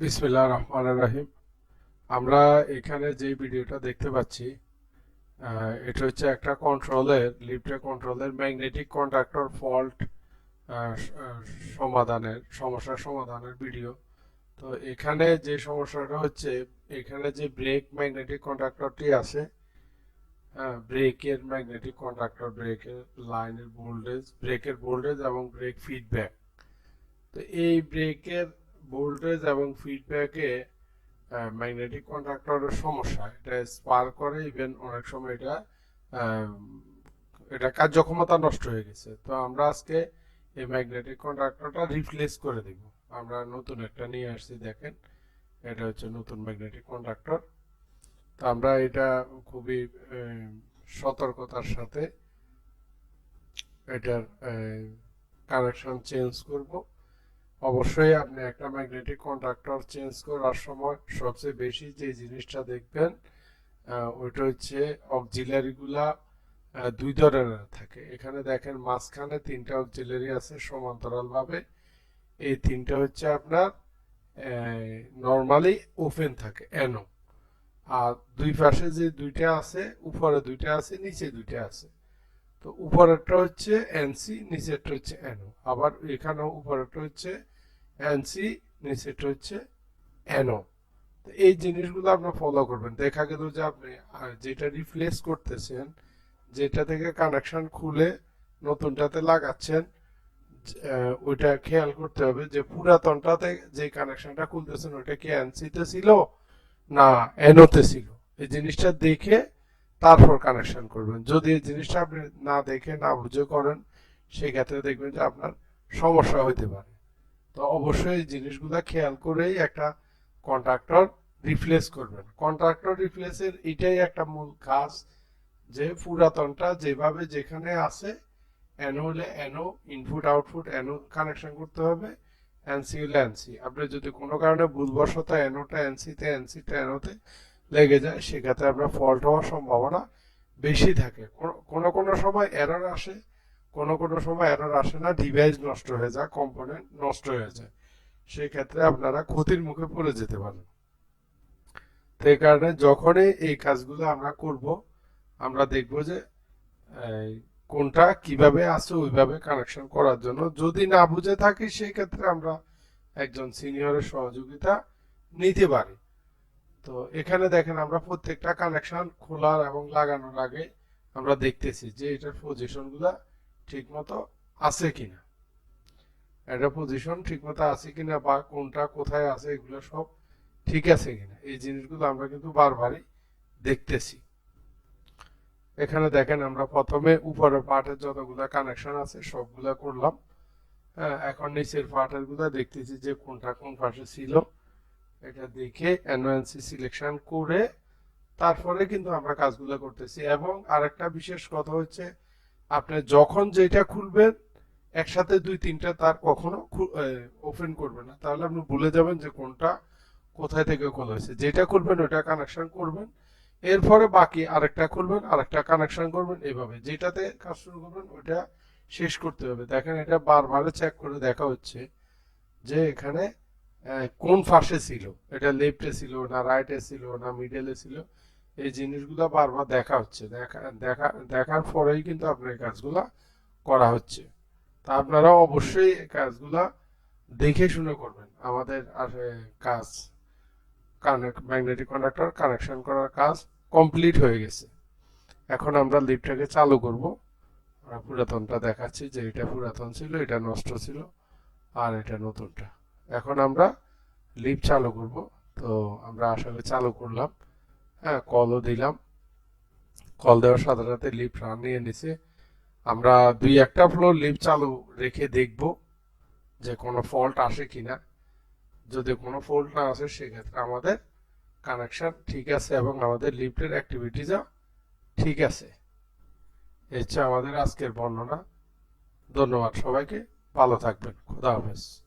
বিসমিল্লাহ রহমান রাহিম আমরা এখানে যে ভিডিওটা দেখতে পাচ্ছি এটা হচ্ছে একটা কন্ট্রোলের লিফটের কন্ট্রোলের ম্যাগনেটিক কন্ট্রাক্টর ফল্ট সমাধানের, সমস্যার সমাধানের ভিডিও তো এখানে যে সমস্যাটা হচ্ছে, এখানে যে ব্রেক ম্যাগনেটিক কন্ট্রাক্টরটি আছে ব্রেকের ম্যাগনেটিক কন্ট্রাক্টর ব্রেকের লাইনের ভোল্টেজ ব্রেকের ভোল্টেজ এবং ব্রেক ফিডব্যাক তো এই ব্রেকের ভোল্টেজ এবং ফিডব্যাকে ম্যাগনেটিক কন্ডাক্টরের সমস্যা। এটা স্পার করে ইভেন অনেক সময় এটা এটা কার্যক্ষমতা নষ্ট হয়ে গেছে। তো আমরা আজকে এই ম্যাগনেটিক কন্ডাক্টরটা রিপ্লেস করে দিব। আমরা নতুন একটা নিয়ে আসছি, দেখেন। এটা হচ্ছে নতুন ম্যাগনেটিক কন্ডাক্টর তো আমরা এটা খুবই সতর্কতার সাথে এটার কানেকশন চেঞ্জ করব। অবশ্যই আপনি একটা ম্যাগনেটিক কন্ডাক্টর চেঞ্জ করার সময় সবচেয়ে বেশি যে জিনিসটা দেখবেন ওইটা হচ্ছে অক্সিলারি গুলা দুই ধরনের থাকে। এখানে দেখেন মাঝখানে তিনটা অক্সিলারি আছে সমান্তরালভাবে। এই তিনটা হচ্ছে আপনার নর্মালি ওপেন থাকে এনো আর দুই পাশে যে দুইটা আছে, উপরে দুইটা আছে, নিচে দুইটা আছে। তো উপরেরটা হচ্ছে এনসি নিচেরটা হচ্ছে এনও আবার এখানেও উপরেরটা হচ্ছে এনসি নিচেরটা হচ্ছে এনও তো এই জিনিসগুলো আপনি ফলো করবেন। দেখা গেল যে আপনি যেটা রিপ্লেস করতেছেন, যেটা থেকে কানেকশন খুলে নতুনটাতে লাগাচ্ছেন ওইটা খেয়াল করতে হবে যে পুরাতনটাতে যে কানেকশনটা খুলতেছেন, ওইটা কি এনসিতে ছিল না এনোতে ছিল? এই জিনিসটা দেখে তারপর কানেকশন করবেন। যদি এই জিনিসটা আপনি না দেখে, না বুঝে করেন, সেক্ষেত্রে দেখবেন যে আপনার সমস্যা হইতে পারে। তো অবশ্যই এই জিনিসগুলো খেয়াল করেই একটা কন্ট্রাক্টর রিপ্লেস করবেন। কন্ট্রাক্টর রিপ্লেসের এটাই একটা মূল কাজ, যে পুরাতনটা যেভাবে যেখানে আছে, এনো হলে এনো ইনপুট আউটপুট এনো কানেকশন করতে হবে, এনসি হলে এনসি। আপনি যদি কোনো কারণে ভুলবশত এনোটা এনসিতে, এনসিটা এনোতে লেগে যায়, সেক্ষেত্রে আপনার ফল্ট হওয়ার সম্ভাবনা বেশি থাকে। কোনো- কোনো সময় এরর আসে, কোনো কোনো সময় এরর আসে না ডিভাইস নষ্ট হয়ে যায় কম্পোনেন্ট নষ্ট হয়ে যায়। সেক্ষেত্রে আপনারা ক্ষতির মুখে পড়ে যেতে পারেন। তো এই কারণে যখনই এই কাজগুলো আমরা করব, আমরা দেখব যে কোনটা কীভাবে আছে, ওইভাবে কানেকশন করার জন্য। যদি না বুঝে থাকি সেই ক্ষেত্রে আমরা একজন সিনিয়রের সহযোগিতা নিতে পারি। তো এখানে দেখেন আমরা প্রত্যেকটা কানেকশন খোলার এবং লাগানোর আগে আমরা দেখতেছি যে এটার পজিশনগুলা ঠিক মতো আছে কিনা। এটা পজিশন ঠিক মতো আছে কিনা বা কোনটা কোথায় আছে এগুলো সব ঠিক আছে কিনা। এই জিনিসগুলো আমরা কিন্তু বারবারই দেখতেছি। এখানে দেখেন আমরা প্রথমে উপরের পার্টের যতগুলা কানেকশন আছে সবগুলা করলাম। হ্যাঁ এখন নিচের পার্টেরগুলা দেখতেছি যে কোনটা কোন পাশে ছিল। এটা দেখে এনওএনসি সিলেকশন করে তারপরে কিন্তু আমরা কাজগুলো করতেছি। এবং আরেকটা বিশেষ কথা হচ্ছে, আপনি যখন যেটা খুলবেন, একসাথে দুই তিনটা তার কখনো ওপেন করবেন না। তাহলে আপনি ভুলে যাবেন যে কোনটা কোথায় থেকে খোলা হয়েছে। যেটা খুলবেন, ওটা কানেকশন করবেন। এরপরে বাকি আরেকটা খুলবেন, আরেকটা কানেকশন করবেন, এভাবে। যেটাতে কাজ শুরু করবেন, ওটা শেষ করতে হবে। দেখেন এটা বারবার চেক করে দেখা হচ্ছে যে এখানে কোন পাশে ছিল? এটা লেফটে ছিল না রাইটে ছিল না মিডলে ছিল? এই জিনিসগুলো বারবার দেখা হচ্ছে। দেখা দেখা, দেখার পরেই কিন্তু আপনার এই কাজগুলা করা হচ্ছে। তা আপনারা অবশ্যই এই কাজগুলা দেখে শুনে করবেন। আমাদের কাজ কানেক্ট ম্যাগনেটিক কন্ডাক্টর কানেকশন করার কাজ কমপ্লিট হয়ে গেছে। এখন আমরা লিফটটাকে চালু করব। পুরাতনটা দেখাচ্ছি যে এটা পুরাতন ছিল, এটা নষ্ট ছিল, আর এটা নতুনটা। এখন আমরা লিফট চালু করব। তো আমরা আসলে চালু করলাম। হ্যাঁ কলও দিলাম। কল দেওয়ার সাথে সাথে লিফট রান নিয়ে নিছে। আমরা দুই একটা ফ্লোর লিফট চালু রেখে দেখব যে কোনো ফল্ট আসে কিনা। যদি কোনো ফল্ট না আসে, সেক্ষেত্রে আমাদের কানেকশন ঠিক আছে এবং আমাদের লিফটের অ্যাক্টিভিটিসও ঠিক আছে। এই হচ্ছে আমাদের আজকের বর্ণনা। ধন্যবাদ সবাইকে। ভালো থাকবেন। খুদা হাফেজ।